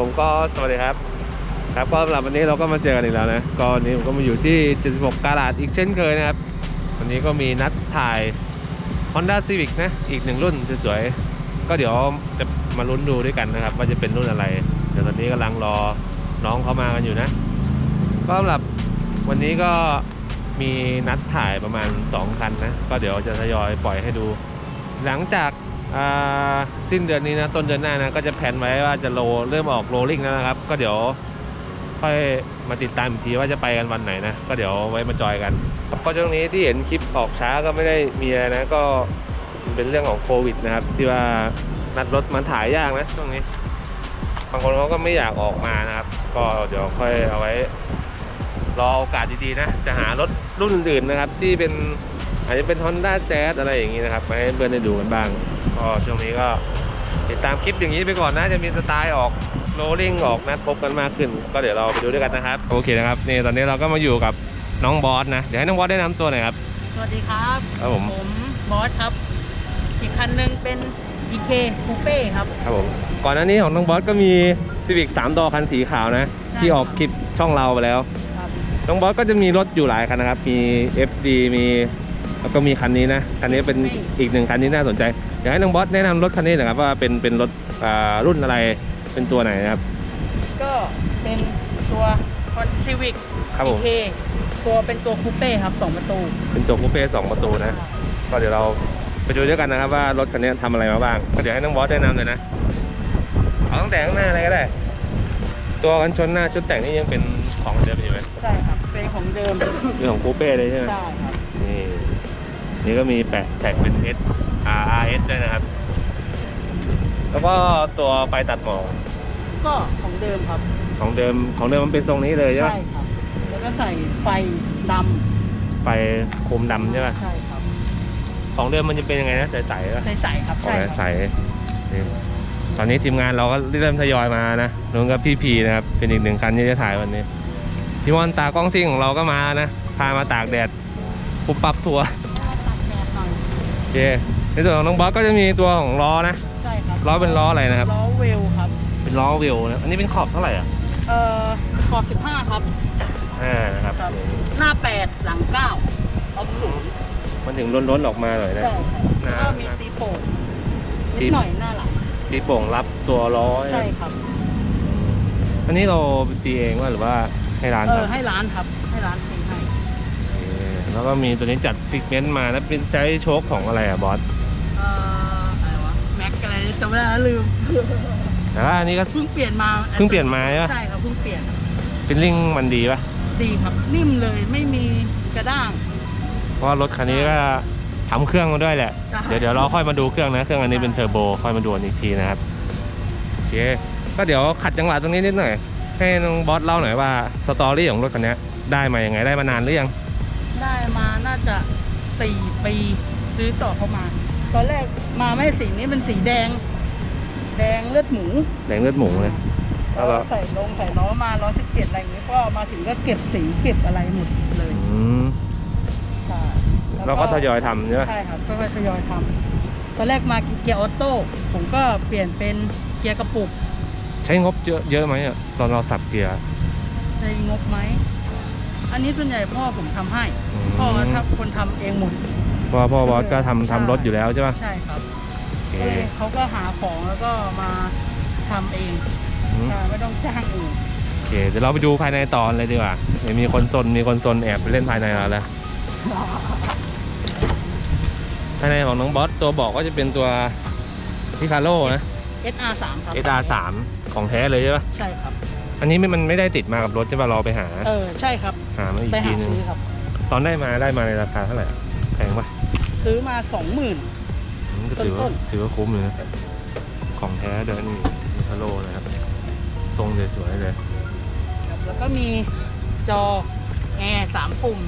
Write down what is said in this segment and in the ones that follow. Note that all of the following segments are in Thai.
ผมก็สวัสดีครับ ครับก็สำหรับวันนี้เราก็มาเจอกันอีกแล้วนะก็วันนี้ผมก็มาอยู่ที่ 76 กาลาดอีกเช่นเคยนะครับ วันนี้ก็มีนัดถ่าย Honda Civic นะ อีกหนึ่งรุ่นสวยๆ ก็เดี๋ยวจะมาลุ้นดูด้วยกันนะครับ ว่าจะเป็นรุ่นอะไร เดี๋ยวตอนนี้กำลังรอน้องเขามากันอยู่นะ ก็สำหรับวันนี้ก็มีนัดถ่ายประมาณ 2 คันนะ ก็เดี๋ยวจะทยอยปล่อยให้ดู หลังจาก สิ้นเดือนนี้นะต้นเดือนหน้านะก็จะแผนไว้ว่าจะโลเริ่มออกโรลลิ่งแล้วนะครับ ก็เดี๋ยวค่อยมาติดตามอีกทีว่าจะไปกันวันไหนนะ ก็เดี๋ยวไว้มาจอยกันก็ช่วงนี้ที่เห็นคลิปออกช้าก็ไม่ได้มีอะไรนะ ก็เป็นเรื่องของโควิดนะครับ ที่ว่านัดรถมาถ่ายยากนะช่วงนี้ บางคนเขาก็ไม่อยากออกมานะครับ ก็เดี๋ยวค่อยเอาไว้ รอโอกาสดีๆนะ จะหารถรุ่นอื่นนะครับ ที่เป็นอาจจะเป็น Honda Jazz อะไรอย่างนี้นะครับมาให้เพื่อนได้ดูกันบ้าง ก็ช่วงนี้ก็ติดตามคลิปอย่างนี้ไปก่อนนะจะมีสไตล์ออกโรลลิ่งออกนัดพบกันมากขึ้น ก็เดี๋ยวเราไปดูด้วยกันนะครับ โอเคนะครับนี่ตอนนี้เราก็มาอยู่กับน้องบอสนะ เดี๋ยวให้น้องบอสได้นำตัวหน่อยครับ สวัสดีครับครับผมบอสครับ อีกคันหนึ่งเป็น EK Coupe ครับ ครับผมก่อนหน้านี้ของน้องบอสก็มี Civic 3ดอคันสีขาวนะใช่ที่ออกคลิปช่องเราไปแล้วครับน้องบอสก็จะมีรถอยู่หลายคันนะครับ มี FD มีแล้วก็มีคันนี้นะ คันนี้เป็นอีกหนึ่งคันที่น่าสนใจ อยากให้น้องบอสแนะนำรถคันนี้หน่อยครับว่าเป็นเป็นรถอ่ารุ่นอะไรเป็นตัวไหนนะครับ ก็เป็นตัว Honda Civic ครับผม EK ตัวเป็นตัวคูเป้ครับสองประตูเป็นตัวคูเป้สองประตูนะ ก็เดี๋ยวเราไปดูด้วยกันนะครับว่ารถคันนี้ทำอะไรมาบ้างก็เดี๋ยวให้น้องบอสแนะนำเลยนะเอาตั้งแต่ข้างหน้าอะไรก็ได้ ตัวกันชนหน้าชุดแต่งนี่ยังเป็นของเดิมอยู่ไหมใช่ครับเป็นของเดิมเป็นของคูเป้เลยใช่ไหมใช่ครับนี่นี่ก็มีแปะแท็กเป็น S R R S ด้วยนะครับ แล้วก็ตัวไฟตัดหมอกก็ของเดิมครับ ของเดิมของเดิมมันเป็นทรงนี้เลยใช่ไหมใช่ครับ แล้วก็ใส่ไฟดไฟโคมดำใช่ไหมำใช่ครับ ของเดิมมันจะเป็นยังไงนะใสๆป่ะใสๆครับอ๋อใช่คใสรับนี่ตอนนี้ทีมงานเราก็เริ่มทยอยมานะนุ่นกับพี่พีนะครับ เป็นอีกหนึ่งคันที่จะถ่ายวันนี้ พี่มอนตากล้องซิ่งของเราก็มานะ พามาตากแดดปุ๊บปั๊บทัวร์ตัดแดดหน่อย โอเค ในส่วนของน้องบอสก็จะมีตัวของล้อนะ ใช่ครับล้อเป็นล้ออะไรนะครับ ล้อเวลครับ เป็นล้อวิวนะอันนี้เป็นขอบเท่าไหร่อะ เอ่อขอบ15 ครับอ่านะครับ ครับ หน้า 8 หลัง9ออฟศูนย์มันถึงล้นๆออกมาหน่อยนะ ใช่ครับหน้า แล้วก็มีตีโป่งตีนิดหน่อยหน้าหลังปีโป่งรับตัวล้อใช่ครับอันนี้เราตีเองว่าหรือว่าให้ร้านเอคอรับให้ร้านครับให้ร้านเองให้แล้วก็มีตัวนี้จัดฟิกเมนต์มาแล้วเป็นใช้โชคของอะไรอะบอส เอ่ออะไรวะแม็กอะไรจำไม่ได้แล้วลืมแต่ว่าอันนี้ก็ เพิ่งเปลี่ยนมาเพิ่งเปลี่ยนมาใช่ปะ ใช่ครับเพิ่งเปลี่ยนเป็นลิงมันดีปะดีครับนิ่มเลยไม่มีกระด้าง เพราะว่ารถคันนี้ก็ทำเครื่องมาด้วยแหละ ใช่ เดี๋ยวเดี๋ยวเราค่อยมาดูเครื่องนะ เครื่องอันนี้เป็นเทอร์โบ ค่อยมาดูกันอีกทีนะครับ โอเค ก็เดี๋ยวขัดจังหวะตรงนี้นิดหน่อย ให้น้องบอสเล่าหน่อยว่าสตอรี่ของรถคันนี้ได้มายังไง ได้มานานหรือยัง ได้มาน่าจะ4ปีซื้อต่อเข้ามา ตอนแรกมาไม่สีนี้เป็นสีแดง แดงเลือดหมูแดงเลือดหมูเลยแล้วก็ใส่ลงใส่ล้อมาล้อสิบเจ็ดอะไรอย่างเงี้ยก็มาถึงก็เก็บสีเก็บอะไรหมดเลยอืมใช่เราก็ทยอยทำใช่ไหมใช่ครับก็ทยอยทำตอนแรกมาเกียร์ออโต้ผมก็เปลี่ยนเป็นเกียร์กระปุก ใช้งบเยอะเยอะไหมอะตอนเราสับเกียร์ในงบไหมอันนี้ส่วนใหญ่พ่อผมทำให้อืมพ่อถ้าคนทำเองหมด เพราะว่าพ่อบอสก็ทำทำรถอยู่แล้วใช่ปะใช่ครับโอเคก็เลยเขาก็หาของแล้วก็มาทำเองอืมใช่ไม่ต้องจ้างอื่นโอเคเดี๋ยวเราไปดูภายในตอนเลยดีกว่าเดี๋ยวมีคนซนมีคนซนแอบไปเล่นภายในเราแล้วภายในของน้องบอสตัวบอกก็จะเป็นตัวพิคาโร่นะ SR3 ครับ SR3 ของแท้เลยใช่ปะใช่ครับ อันนี้ไม่มันไม่ได้ติดมากับรถใช่ปะเราไปหาเออใช่ครับ หามาอีกไปทีหานึงซื้อครับ ตอนได้มาได้มาในราคาเท่าไหร่อะแพงปะซื้อมาสองหมื่นอืมก็ถือว่าต้นถือว่าคุ้มเลยนะของแท้เดินนี่พิคาโร่นะครับ ทรงสวยๆเลยครับแล้วก็มีจอแอร์สามปุ่ม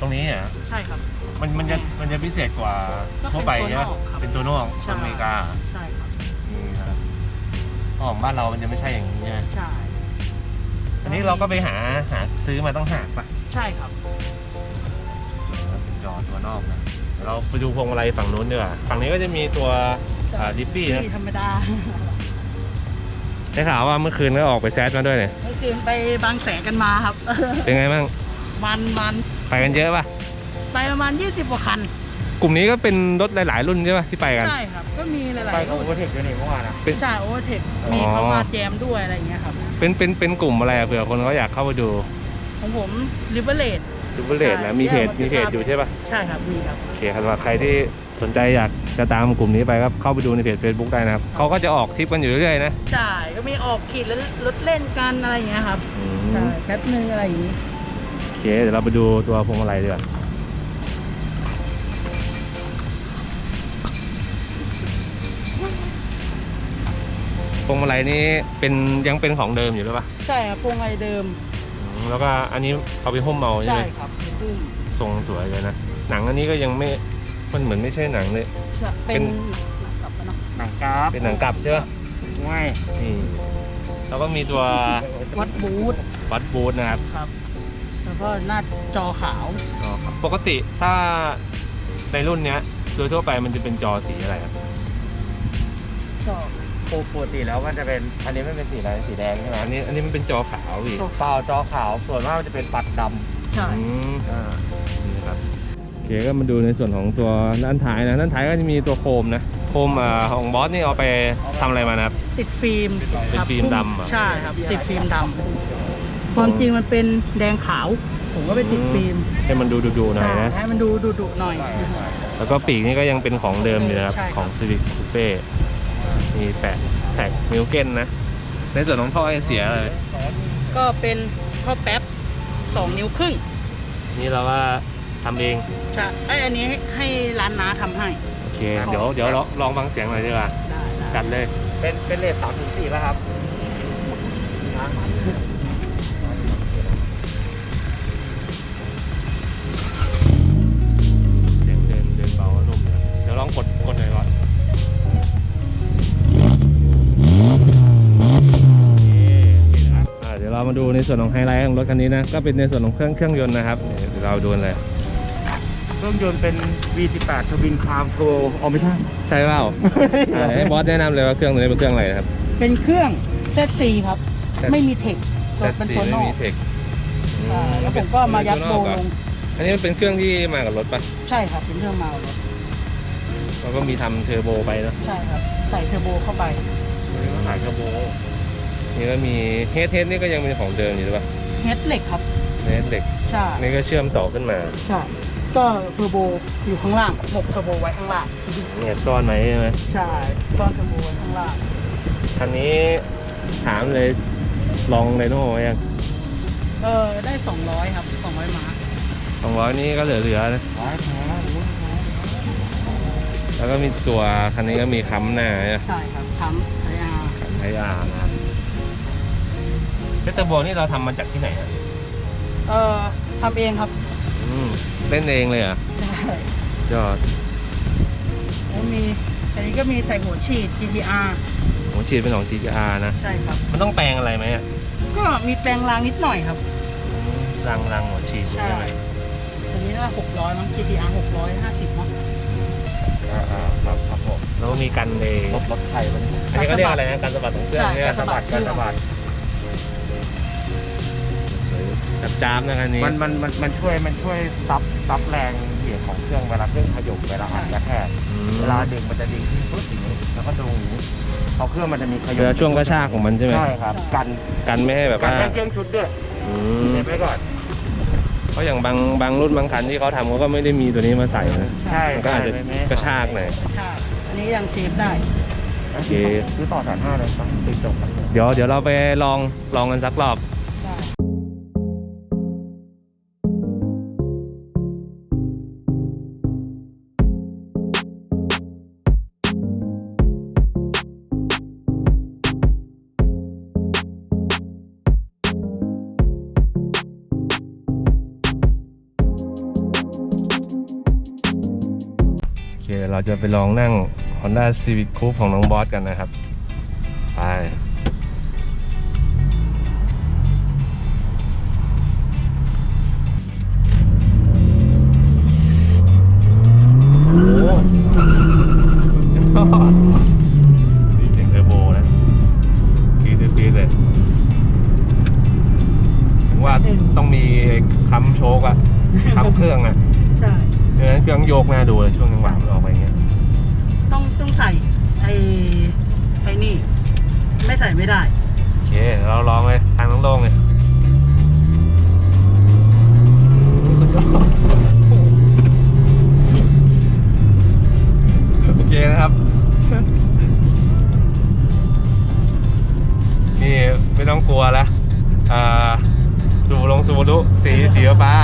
ตรงนี้อะใช่ครับ มันมันจะมันจะพิเศษกว่าก็เป็นทั่วไปใช่ไหมตัวนอกครับเป็นตัวนอกใช่อเมริกา ใช่ครับนี่นะครับของบ้านเรามันจะไม่ใช่อย่างนี้ใช่ไหมใช่ อันนี้เราก็ไปหาหาซื้อมาต้องหากปะใช่ครับสวยนะเป็น จอตัวนอกนะเดี๋ยวเราไปดูพวงมาลัยฝั่งนู้นดีกว่าฝั่งนี้ก็จะมีตัวดิปปี้นะที่ธรรมดาได้ข่าวว่าเมื่อคืนก็ออกไปแซดมาด้วยเนี่ยเมื่อคืนไปบางแสนกันมาครับ เป็นไงบ้างมันมันไปกันเยอะป่ะไปประมาณ 20กว่าคัน กลุ่มนี้ก็เป็นรถหลาย ๆ รุ่นใช่ป่ะที่ไปกันใช่ครับก็มีหลายไปๆกับโอเวอร์เทคด้วยนี่เมื่อวานอะเป็นใช่โอเวอร์เทคอ๋อมีเขามาแจมด้วยอะไรอย่างเงี้ยครับเป็นเป็นเป็นกลุ่มอะไรอะเผื่อคนเขาอยากเข้าไปดูของผมริเบเลต ดูเบลเลตนะ มีเพจ มีเพจอยู่ใช่ป่ะ ใช่ครับ มีครับ โอเคครับสำหรับใครที่สนใจอยากจะตามกลุ่มนี้ไปก็เข้าไปดูในเพจ Facebook ได้นะครับ เขาก็จะออกทริปกันอยู่เรื่อยๆนะ ใช่ ก็มีออกขีดแล้วรถเล่นกันอะไรอย่างเงี้ยครับอืใช่มแคปนึงอะไรอย่างงี้ โอเค เดี๋ยวเราไปดูตัวพวงมาลัยดีกว่าพวงมาลัยนี้เป็นยังเป็นของเดิมอยู่หรือเปล่า ใช่ครับพวงไอเดิมอืม แล้วก็อันนี้เอาไปหุ้มเมาใช่ใช่ไหมครับซึ่งทรงสวยเลยนะ หนังอันนี้ก็ยังไม่ มันเหมือนไม่ใช่หนังเลยจะเป็นหนังกลับมาเนาะหนังกราฟเป็นหนังกลับใช่ปะไม่นี่ แล้วก็มีตัววัดบูธวัดบูธนะครับ ครับ แล้วก็หน้าจอขาวอ๋อครับปกติถ้าในรุ่นเนี้ยโดยทั่วไปมันจะเป็นจอสีอะไรครับจอ ปกติแล้วมันจะเป็นอันนี้ไม่เป็นสีอะไรสีแดงใช่ไหมอันนี้อันนี้มันเป็นจอขาวพี่เปล่าจอขาวส่วนมากมันจะเป็นปัดดใช่อืมำอ่า นี่นะครับโอเคก็มาดูในส่วนของตัวด้านท้ายนะด้านท้ายก็จะมีตัวโคมนะโคมอ่าของบอสนี่เอาไปทำอะไรมานะครับ ติดฟิล์มเป็นครับฟิล์มดำเหรอ ใช่ครับ ติดฟิล์มดำความจริงมันเป็นแดงขาว ผมก็ไปติดฟิล์มให้มันดูดูๆหน่อยนะ ให้มันดูดุดุๆหน่อย แล้วก็ปีกนี่ก็ยังเป็นของเดิมอยู่นะครับ ใช่ครับ ของ Civic Coupe มีแปะแท็กมิลเกนนะ ในส่วนของท่อไอเสียเลยก็เป็นข้อแป๊บสองนิ้วครึ่งนี่เราว่าทำเอง ใช่ไอยอันนี้ให้ให้ร้านน้าทำให้ โอเคเดี๋ยวเดี๋ยวลองลองฟังเสียงหน่อยดีกว่า ได้ได้จัดเลย เป็นเป็นเลทสามถึงสี่ป่ะครับเสียงเดินเดินเบานุ่มนะเดี๋ยวลองกดกดหน่อยก่อน เดี๋ยวเรามาดูในส่วนของไฮไลท์ของรถคันนี้นะ ก็เป็นในส่วนของเครื่องเครื่องยนต์นะครับนี่เดี๋ยวเราดูกันเลยเครื่องยนต์เป็น V18 ทวินคาร์โทอ๋อไม่ใช่ใช่เปล่าอ่าให้บอสแนะนำเลยว่าเครื่องตัวนี้เป็นเครื่องอะไรนะครับ เป็นเครื่องเซตซีครับ Z4 ไม่มีเทคตัวเป็นตัวนอกไม่มีเทคใช่แล้วผมก็มายัดโบลงอันนี้มันเป็นเครื่องที่มากับรถปะใช่ครับเป็นเครื่องเมาส์รถแล้วก็มีทำเทอร์โบไปเนอะใช่ครับ ใส่เทอร์โบเข้าไปขายกระโบ นี่ก็มีเฮดเฮดนี่ก็ยังเป็นของเดิมอยู่หรือเปล่าเฮดเหล็กครับเฮดเหล็กใช่นี่ก็เชื่อมต่อขึ้นมาใช่ก็เทอร์โบอยู่ข้างล่างหมกเทอร์โบไว้ข้างล่างเนี่ยซ่อนไหมใช่ไหมใช่ซ่อนเทอร์โบไว้ข้างล่างคันนี้ถามเลยลองไดโน่ไหมยังเออได้200ครับ200ม้าสองร้อยนี่ก็เหลือๆนะร้ายแท้แล้วก็มีตัวคันนี้ก็มีค้ำหน้าเนี่ยใช่ครับค้ำไออาร์ไออาร์นะครับ เซตเตอร์โบนี่เราทำมาจากที่ไหนอะเออทำเองครับอืมเล่นเองเลยเหรอะใช่ยอดแล้วมีอันนี้ก็มีใส่หัวฉีด GTR ผมฉีดเป็นของ GTR นะ ใช่ครับ มันต้องแปลงอะไรไหมอะก็มีแปลงรางนิดหน่อยครับรังรังหัวฉีดใช่ใช่ไหมอันนี้ว่า600มั้ง GTR 650มั้งอ่าอ่าครับครับผมแล้วก็มีกันเลยรถรถไทยมันอันนี้ก็เรียกอะไรนะการสะบัดของเครื่องใช่เนี่ยการสะบัดการสะบัด จับจามนะคันนี้ มันมันมันมันช่วยมันช่วยซับซับแรงเหวี่ยงของเครื่องเวลาเครื่องขยบเวลาอัดกระแทกอืม เวลาดึงมันจะดึงขึ้นปุ๊บอย่างนี้แล้วก็ดูอย่างนี้พอเครื่องมันจะมีขยเวลาช่วงกระชากของมันใช่ไหมใช่ครับ กันกันไม่ให้แบบกันว่าได้เครื่องชุดด้วยอืมเก็บไว้ก่อนเพราะอย่างบางบางรุ่นบางคันที่เขาทำเขาก็ไม่ได้มีตัวนี้มาใส่นะใช่มันก็อาจจะใช่ไม่กระชากหน่อย ใช่อันนี้ยังเซฟได้ โอเค ซื้อต่อแสนห้าเลยต้องติดจบกันเดี๋ยวเดี๋ยวเราไปลองลองกันสักรอบ จะไปลองนั่ง Honda Civic Coupe ของน้องบอสกันนะครับ ไป เคเราลองเลยทางโล่งๆเลยสุดยอดโอเคนะครับ นี่ไม่ต้องกลัวแล้วอ่าสูลงสูรุสีสีฟ้า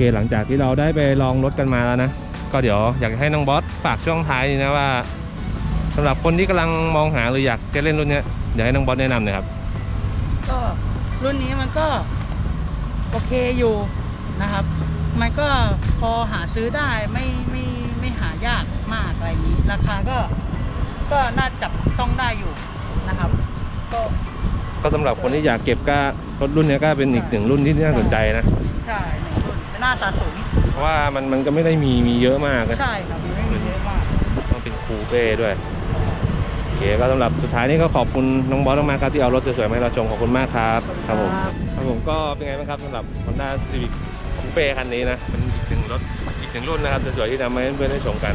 เคหลังจากที่เราได้ไปลองรถกันมาแล้วนะ ก็เดี๋ยวอยากให้น้องบอสฝากช่วงท้ายนี้นะว่าสำหรับคนที่กำลังมองหาหรืออยากจะเล่นรุ่นเนี้ยเดี๋ยวให้น้องบอสแนะนำหน่อยครับ ก็รุ่นนี้มันก็โอเคอยู่นะครับ มันก็พอหาซื้อได้ไม่ไม่ไม่หายากมากอะไรอย่างนี้ ราคาก็ก็น่าจับต้องได้อยู่นะครับ ก็ก็สำหรับคนที่อยากเก็บก็รถรุ่นเนี้ยก็เป็นอีกหนึ่งรุ่นที่น่าสนใจนะ ใช่ห นึ่งรุ่นหน้าตาสูงเพราะว่ามันมันก็ไม่ได้มีมีเยอะมากนะใช่ครับมันไม่มีเยอะมากต้องเป็นคูเป้ด้วยโอเคก็สำหรับสุดท้ายนี้ก็ขอบคุณน้องบอสมากๆครับที่เอารถสวยๆมาให้เราชมขอบคุณมากครับครับผมครับผมก็เป็นไงบ้างครับสำหรับ Honda Civic Coupe คันนี้นะเป็นอีกหนึ่งรถอีกหนึ่งรุ่นนะครับสวยๆที่นำมาให้เพื่อนได้ชมกัน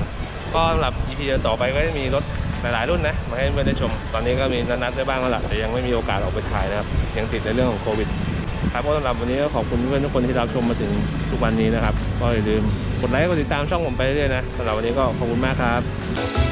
ก็สำหรับ EP ต่อไปก็จะมีรถหลายๆรุ่นนะมาให้เพื่อนได้ชม ตอนนี้ก็มีนัดๆได้บ้างแล้วล่ะแต่ยังไม่มีโอกาสออกไปถ่ายนะครับยังติดในเรื่องของโควิด ครับก็สำหรับวันนี้ก็ขอบคุณเพื่อนทุกคนที่รับชมมาถึงทุกวันนี้นะครับ ก็อย่าลืมกดไลค์กดติดตามช่องผมไปเรื่อยนะสำหรับวันนี้ก็ขอบคุณมากครับ